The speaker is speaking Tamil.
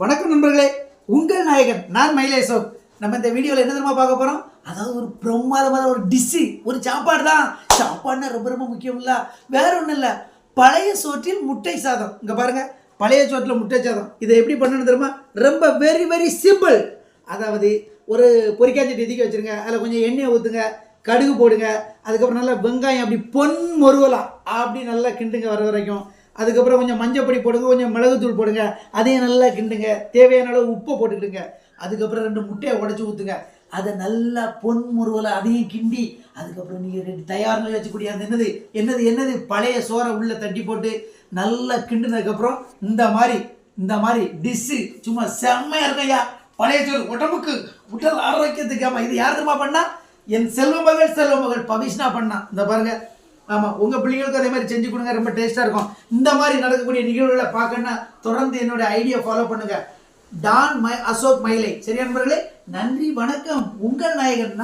வணக்கம் நண்பர்களே உங்கள் நாயகன் நான் மயிலேசோக் நம்ம இந்த வீடியோவில் என்ன தெரியுமா பார்க்க போகிறோம் அதாவது ஒரு பிரம்மாதமான ஒரு டிஷ்ஷு ஒரு சாப்பாடு தான். சாப்பாடுனா ரொம்ப ரொம்ப முக்கியம் இல்லை. வேற ஒன்றும் இல்லை. பழைய சோற்றில் முட்டை சாதம். இங்கே பாருங்கள் பழைய சோற்றில் முட்டை சாதம். இதை எப்படி பண்ணணும் தெரியுமா? ரொம்ப வெரி வெரி சிம்பிள் அதாவது ஒரு பொரிக்காய்ச்சி எதுக்கி வச்சுருங்க அதில் கொஞ்சம் எண்ணெயை ஊற்றுங்க கடுகு போடுங்க அதுக்கப்புறம் நல்லா வெங்காயம் அப்படி பொன் மொருவலாம் அப்படி நல்லா கிண்டுங்க வர வரைக்கும். அதுக்கப்புறம் கொஞ்சம் மஞ்சப்பொடி போடுங்க கொஞ்சம் மிளகுத்தூள் போடுங்க அதையும் நல்லா கிண்டுங்க. தேவையான அளவு உப்பை போட்டுக்கிடுங்க. அதுக்கப்புறம் ரெண்டு முட்டையை உடச்சி ஊற்றுங்க அதை நல்லா பொன் முருவலை அதையும் கிண்டி அதுக்கப்புறம் நீங்கள் ரெண்டு தயார் நிலை வச்சுக்கூடிய அந்த என்னது என்னது என்னது பழைய சோறை உள்ளே தட்டி போட்டு நல்லா கிண்டுனதுக்கப்புறம் இந்த மாதிரி இந்த மாதிரி டிஷ்ஷு சும்மா செம்மையாக இருக்கையா பழைய சோறு உடம்புக்கு உடல் ஆரோக்கியத்துக்கு ஆமாம் இது யார் தெரியுமா என் செல்வ மகள் செல்வ மகள் பவிஷ்னா பண்ணா. இந்த பாருங்கள் ஆமாம் உங்கள் பிள்ளைங்களுக்கும் அதே மாதிரி செஞ்சு கொடுங்க ரொம்ப டேஸ்ட்டாக இருக்கும். இந்த மாதிரி நடக்கக்கூடிய நிகழ்வுகளை பார்க்கணுன்னா தொடர்ந்து என்னோட ஐடியா ஃபாலோ பண்ணுங்க. டான் மை அசோக் மயிலை. சரி நண்பர்களே நன்றி வணக்கம். உங்கள் நாயகன்